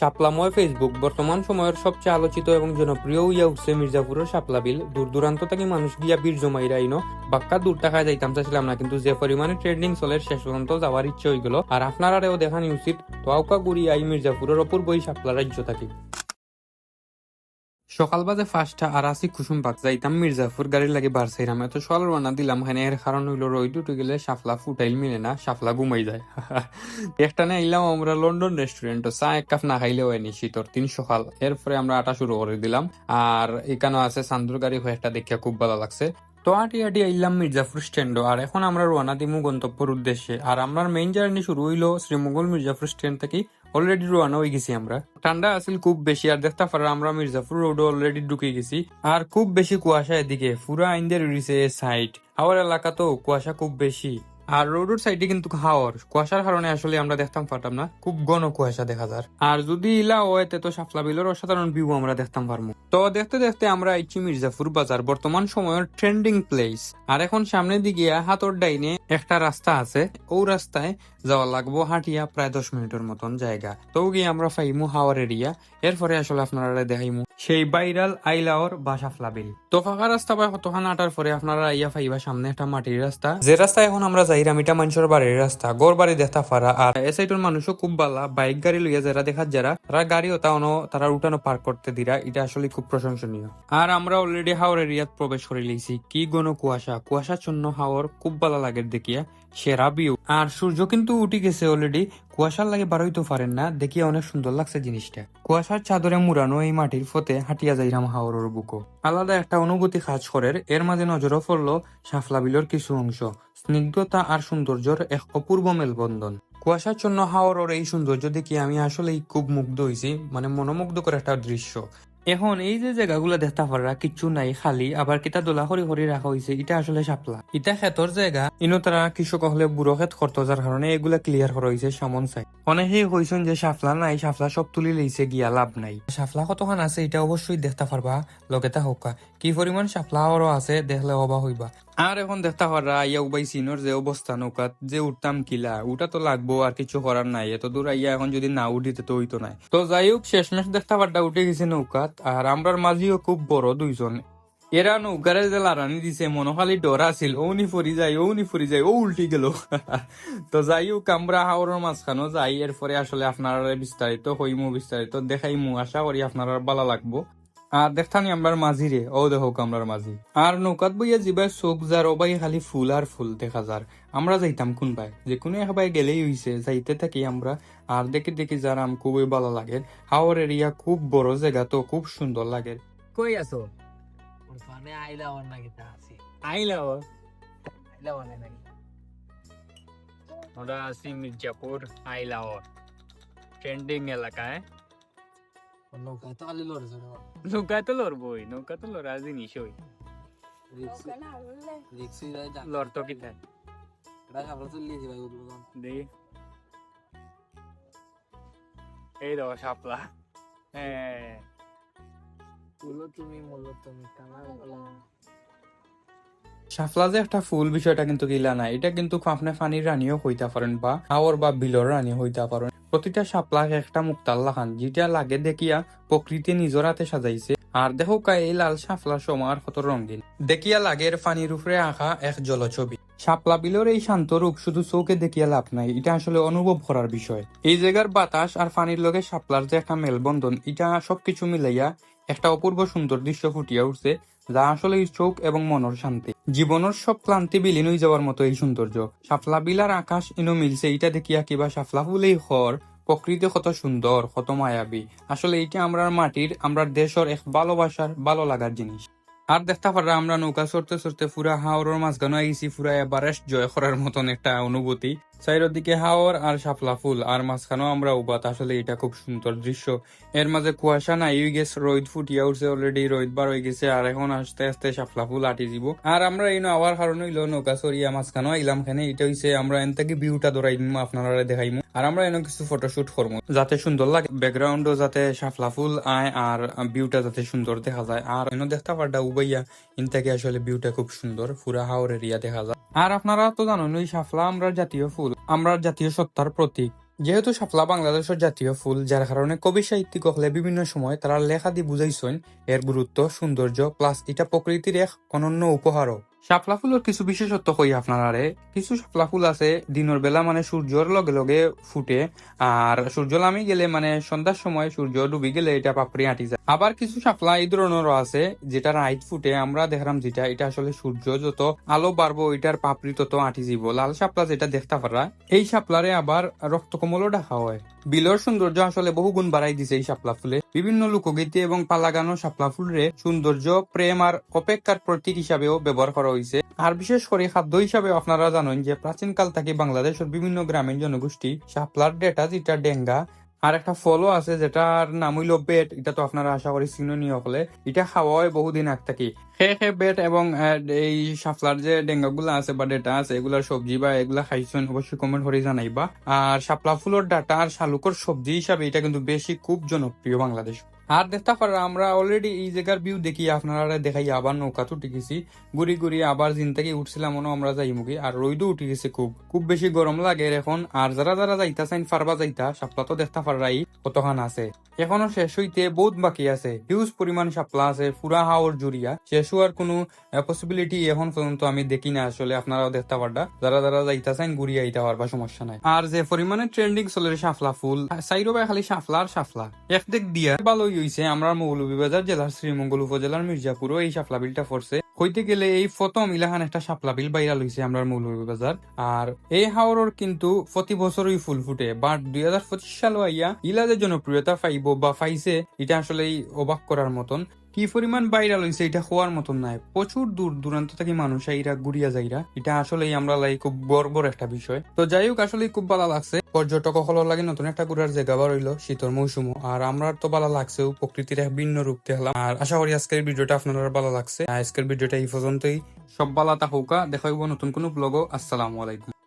শাপলাময় Facebook বর্তমান সময়ের সবচেয়ে আলোচিত এবং জনপ্রিয় ইয়া উঠছে মির্জাপুরের শাপলা বিল। দূর দূরান্ত থেকে মানুষ গিয়া বীর জমাইরা আইনো, বাক্কা দূর টাকা যাইতাম, চাইছিলাম না, কিন্তু যে পরিমাণে ট্রেন্ডিং চলে শেষ পর্যন্ত যাওয়ার ইচ্ছে হয়ে গেল আর আপনারাও দেখানি উচিত তো আউকা গুড়ি আই মির্জাপুরের অপূর্ব এই শাপলা রাজ্য থাকি। সকাল বাজে ফার্স্টটা আর আসি কুসুম পাক যাইতাম মির্জাপুর গাড়ির লাগে বার চাইলাম এত সকাল রান্না দিলাম হ্যাঁ এর কারণ হইল রইদ উঠে গেলে সাফলা ফুটাইল মিলে না সাফলা ঘুমাই যায়। একটা না এলাম আমরা লন্ডন রেস্টুরেন্ট চা এক কাপ না খাইলেও হয়নি শীতর তিন সকাল। এরপরে আমরা আটা শুরু করে দিলাম, আর এখানে আছে সান্দুর গাড়ি হয়ে একটা দেখে খুব ভালো লাগছে। তো আটি আটি আইলাম মির্জাপুর স্ট্যান্ড আর এখন আমরা রওনা দিমু গন্তব্যর উদ্দেশ্যে। আর আমার মেইন জার্নি শুরু হইল শ্রীমঙ্গল মির্জাপুর স্ট্যান্ড থেকে অলরেডি রোয়ানা হয়ে গেছি আমরা ঠান্ডা আছিল খুব বেশি আর দেখতে পারা আমরা মির্জাপুর রোড অলরেডি ঢুকে গেছি আর খুব বেশি কুয়াশা এদিকে পুরা আইনদের উড়িছে সাইড আমার এলাকা তো কুয়াশা খুব বেশি আর রোডের সাইডে কিন্তু হাওয়ার কুয়াশার কারণে আসলে আমরা দেখতাম পারতাম না। খুব ঘন কুয়াশা দেখা যার আর যদি ইলা ওয়েতে তো সাফলা বিলের অসাধারণ ভিউ আমরা দেখতাম পারব তো দেখতে দেখতে আমরা আইছি মির্জাপুর বাজার বর্তমান সময়ের ট্রেন্ডিং প্লেস আর এখন সামনের দিকে হাতর ডাইনে একটা রাস্তা আছে। ও রাস্তায় যাওয়া লাগবো হাঁটিয়া প্রায় দশ মিনিটের মতন জায়গা। তো গিয়ে আমরা ফাইমু হাওয়ার এরিয়া এরপরে আসলে আপনারা দেখাইমু সেই বাইরাল আইলাওর বা সাফলা বিল। তো ফাঁকা রাস্তা বা কতখান আটার পরে আপনারা আইয়া ফাইবা সামনে একটা মাটির রাস্তা। যে রাস্তায় এখন আমরা যাইরাম এটা মানুষের বাড়ির রাস্তা, গোর বাড়ি দেখা ফারা আর এ সাইডের মানুষও খুব বালা, বাইক গাড়ি লইয়া যারা দেখা যারা, তারা গাড়িও তা তারা উঠানো পার্ক করতে দিরা, এটা আসলে খুব প্রশংসনীয়। আর আমরা অলরেডি হাওড় এরিয়াত প্রবেশ করে লিছি কি গণ কুয়াশা, কুয়াশাচ্ছন্ন হাওর, খুব ভালো লাগে দেখিয়া, সেরা ভিউ আর সূর্য কিন্তু উঠে গেছে অলরেডি কুয়াশার লাগে বারোইতে পারেন না, দেখিয়া অনেক সুন্দর লাগছে জিনিসটা। কুয়াশার চাদরে মুড়ানো এই মাটির ফতে হাঁটিয়া যাইরাম হাওরের বুকো। আলাদা একটা অনুভূতি কাজ করে, এর মাঝে নজরও পড়ল সাফলা বিলের কিছু অংশ। স্নিগ্ধতা আর সৌন্দর্যর এক অপূর্ব মেলবন্ধন। কুয়াশার জন্য হাওরের এই সৌন্দর্য দেখি আমি আসলেই খুব মুগ্ধ হয়েছি মানে মনোমুগ্ধকর একটা দৃশ্য। এখন এই যে জায়গাগুলো দেখতে পারা কিচ্ছু নাই, খালি। আবার কিতা দোলা হরি হরি রাখা হয়েছে এটা আসলে সাপলা। ইটা খেতর জায়গা ইনো তারা কৃষক হলে বুড়ো খেত করতো যার কারণে এগুলা ক্লিয়ার করা হয়েছে সামন সাই সেই হয়েছেন যে সাফলা নাই সাফলা সব তুলি লইছে গিয়া, লাভ নাই। সাফলা কতখান আছে এটা অবশ্যই দেখতে পারবা লগেতা হোকা কি পরিমাণ সাফলা আরও আছে, দেখলে অবা হইবা। আর এখন দেখতে পারা ইয়া উবাই সিনোর যে অবস্থা নৌকাত, যে উঠতাম কিলা উঠা তো লাগবো, আর কিছু করার নাই। এত দূর আইয়া এখন যদি না উঠিতে তো হইতো নাই। তো যাই হোক শেষমেশ দেখতে পারটা উঠে গেছে নৌকাত, আর আমরার মাঝিও খুব বড় দুইজন। এরা নৌকারে যে লারানি দিছে, মনোখালি ডর আছিল ওনি ফরি যায় ওনি ফরি যায়, ও উল্টি গেল। তো যাই হোক আমরা হাওড়ের মাঝখানো যাই, এরপরে আসলে আপনারা বিস্তারিত হইমু, বিস্তারিত দেখাইমু, আশা করি আপনারা ভালো লাগবো। আর দেখতানি আমরার মাঝি রে। ও দেখো আমরার মাঝি। আর নৌকাত বইয়া জিবাই চোখ যার ওবাই খালি ফুল আর ফুল দেখা যার আমরা যাইতাম কোন ভাই যে কোনো একবার গেলেই হইছে যাইতে থাকি আমরা। আর দেখে দেখি যার আম খুবই ভালো লাগে। হাওর এরিয়া খুব বড় জায়গা তো খুব সুন্দর লাগে। কই আছো? ওখানে আইলা ওর নাকি তা আছি। আইলা আইলা ওর নাকি। ওরা আছি মির্জাপুর আইলাওর ট্রেন্ডিং এলাকায়। নৌকা তো আলি লড়ছে নৌকা তো লড়বই নৌকা তো লড়া জিনিস ওই রিক্সি লড়তো কিতা এটা সামনে চলিয়েছি ভাই দেখি এই দেখো সাপলা। হ্যাঁ। তুমি বলো তুমি কামার শাফলা যে একটা ফুল বিষয়টা কিন্তু গিলা না এটা কিন্তু আপনি পানির রানীও হইতে পারেন বা হাওর বা বিলর রানী হইতে পারেন। প্রতিটা সাপলা একটা মুক্তাল্লা খান, যেটা লাগে দেখিয়া প্রকৃতি নিজের হাতে সাজাইছে। আর দেখো এই লাল শাপলা সমার কত রঙিন। দেখিয়া লাগে এর পানির উপরে আঁকা এক জলছবি। শাপলা বিলের এই শান্ত রূপ শুধু চৌকে দেখিয়া লাভ নাই, এটা আসলে অনুভব করার বিষয়। এই জায়গার বাতাস আর পানির লগে শাপলার যে একটা মেলবন্ধন, এটা সবকিছু মিলাইয়া একটা অপূর্ব সুন্দর দৃশ্য ফুটিয়া উঠছে, যা আসলে চোখ এবং মনের শান্তি। জীবনের সব ক্লান্তি বিলীন হয়ে যাওয়ার মতো এই সৌন্দর্য। সাফলা বিলার আকাশ ইনো মিলছে এটা দেখিয়া কিবা সাফলা ফুলেই হর প্রকৃতি কত সুন্দর কত মায়াবী। আসলে এটা আমরা মাটির আমরা দেশের এক ভালোবাসার, ভালো লাগার জিনিস। আর দেখতে পারা আমরা নৌকা চড়তে চড়তে পুরা হাওড়ের মাঝখানে আইসি পুরা এভারেস্ট জয় করার মতন একটা অনুভূতি। চাইর দিকে হাওর আর শাপলা ফুল, আর মাঝখানেও আমরা উবাত। আসলে এটা খুব সুন্দর দৃশ্য। এর মাঝে কুয়াশা নাই, হয়ে গেছে, রোদ ফুটিয়া উঠছে অলরেডি রোদ বার হয়ে গেছে, আর এখন আস্তে আস্তে শাপলা ফুল আটি দিব। আর আমরা এই আওয়ার কারণে হইল নৌকা চড়িয়া মাঝখানেও আইলাম খানে। এটা হইছে, আমরা এন থেকে ভিউটা ধরাই দিমু আপনারা দেখাইমু। আর আমরা এনে কিছু ফটোশুট করব যাতে সুন্দর লাগে ব্যাকগ্রাউন্ডও যাতে শাপলা ফুল আয়, আর ভিউটা যাতে সুন্দর দেখা যায়। আর এনে দেখতে পারটা উবাইয়া ইন আসলে ভিউটা খুব সুন্দর। পুরা হাওর এরিয়া দেখা যায়। আর আপনারা তো জানেন, ওই শাপলা আমরা জাতীয় ফুল আমরা জাতীয় সত্তার প্রতীক। যেহেতু শাপলা বাংলাদেশের জাতীয় ফুল, যার কারণে কবি সাহিত্যিক হলে বিভিন্ন সময় তারা লেখা দিয়ে বুঝাইছেন, এর গুরুত্ব, সৌন্দর্য প্লাস এটা প্রকৃতির এক অনন্য উপহারও। শাপলা ফুলের কিছু বিশেষত্ব কই আপনারারে? কিছু শাপলা ফুল আছে, দিনের বেলা মানে সূর্যর লগে লগে ফুটে, আর সূর্য নামি গেলে মানে সন্ধ্যার সময় সূর্য ডুবি গেলে এটা পাপড়ি আঁটি যায়। আবার কিছু শাপলা এই ধরনেরও আছে, যেটা রাইট ফুটে আমরা দেখলাম যেটা, এটা আসলে সূর্য, যত আলো বাড়বো এটার পাপড়ি তত আঁটি যাব লাল শাপলা যেটা দেখতে পারা এই শাপলারে আবার রক্তকমলও ডাকা হয়। বিলর সৌন্দর্য আসলে বহু গুণ বাড়াই দিছে এই শাপলা ফুলে। বিভিন্ন লোকগীতি এবং পালাগানো শাপলা ফুলরে সৌন্দর্য, প্রেম আর অপেক্ষার প্রতীক হিসাবেও ব্যবহার করা হয়েছে আর বিশেষ করে খাদ্য হিসাবে আপনারা জানেন যে প্রাচীন কাল থেকে বাংলাদেশের বিভিন্ন গ্রামীণ জনগোষ্ঠী শাপলার ডেটা, যেটা ডেঙ্গা আর একটা ফলও আছে যেটার নাম হইল বেট। এটা তো আপনারা আশা করি চিননীয় হলে এটা খাওয়া হয় বহুদিন আগ থেকে। সে হে, বেট এবং এই সাফলার যে ডেঙ্গা গুলা আছে বা ডেটা আছে, এগুলার সবজি বা এগুলা খাইছেন অবশ্যই কমেন্ট করে জানাইবা। আর শাপলা ফুলের ডাটা আর শালুকর সবজি হিসাবে এটা কিন্তু বেশি খুব জনপ্রিয় বাংলাদেশ। আর দেখতে পারা আমরা অলরেডি এই জায়গার ভিউ দেখি, আপনারা দেখাই, আবার নৌকা তো গেছি ঘুরি ঘুরি আবার জিন থেকে উঠছিলাম, মনে আমরা যাই মুখে। আর রইদও উঠে গেছে খুব। খুব বেশি গরম লাগে এখন। আর যারা যারা যাইতা চাইন ফারবা যাইতা শাপলা তো দেখতে পারাই কতখান আছে। এখনও শেষ হইতে বহুত বাকি আছে। হিউজ পরিমাণ শাপলা আছে, পুরা হাওর জুড়িয়া। শেষ হওয়ার কোনো পসিবিলিটি এখন পর্যন্ত আমি দেখি না আসলে, আপনারাও দেখতে পারবা। যারা যারা যাইতা চাইন ঘুরিয়ে আইতে পারবা, সমস্যা নাই। আর যে পরিমাণে ট্রেন্ডিং চলে সাফলা ফুল সাইরো বাই খালি সাফলা আর সাফলা এক দিক দিয়া ভালোই হইছে আমরা মৌলভীবাজার জেলার শ্রীমঙ্গল উপজেলার মির্জাপুরও এই সাপলাবিলটা বিলটা পড়ছে। হইতে গেলে এই প্রথম ইলাহান একটা সাপলা বিল বাইরা লইছে আমরা মৌলভীবাজার। আর এই হাওরের কিন্তু প্রতি বছরই ফুল ফুটে। বাট দুই হাজার পঁচিশ সাল আইয়া ইলাদের জনপ্রিয়তা পাইব বা পাইছে, এটা আসলে অবাক করার মতন। কি পরিমাণ বাইরা লইছে এটা হওয়ার মতন নাই। প্রচুর দূর দূরান্ত থেকে মানুষ আইরা, ঘুরিয়া যাইরা। এটা আসলেই আমরা লাই খুব গর্বর একটা বিষয়। তো যাই হোক আসলে খুব ভালো লাগছে। পর্যটক সকলের লাগে নতুন একটা ঘুরার জায়গা বার হইল শীতর মৌসুম আর আমরা তো ভালো লাগছেও, প্রকৃতির এক ভিন্ন রূপ দেখলাম। আর আশা করি আজকের ভিডিওটা আপনারা ভালো লাগছে। আজকের ভিডিওটা এই পর্যন্তই। সব ভালো থাকুকা দেখা হইব নতুন কোনো ব্লগও আসসালামু আলাইকুম।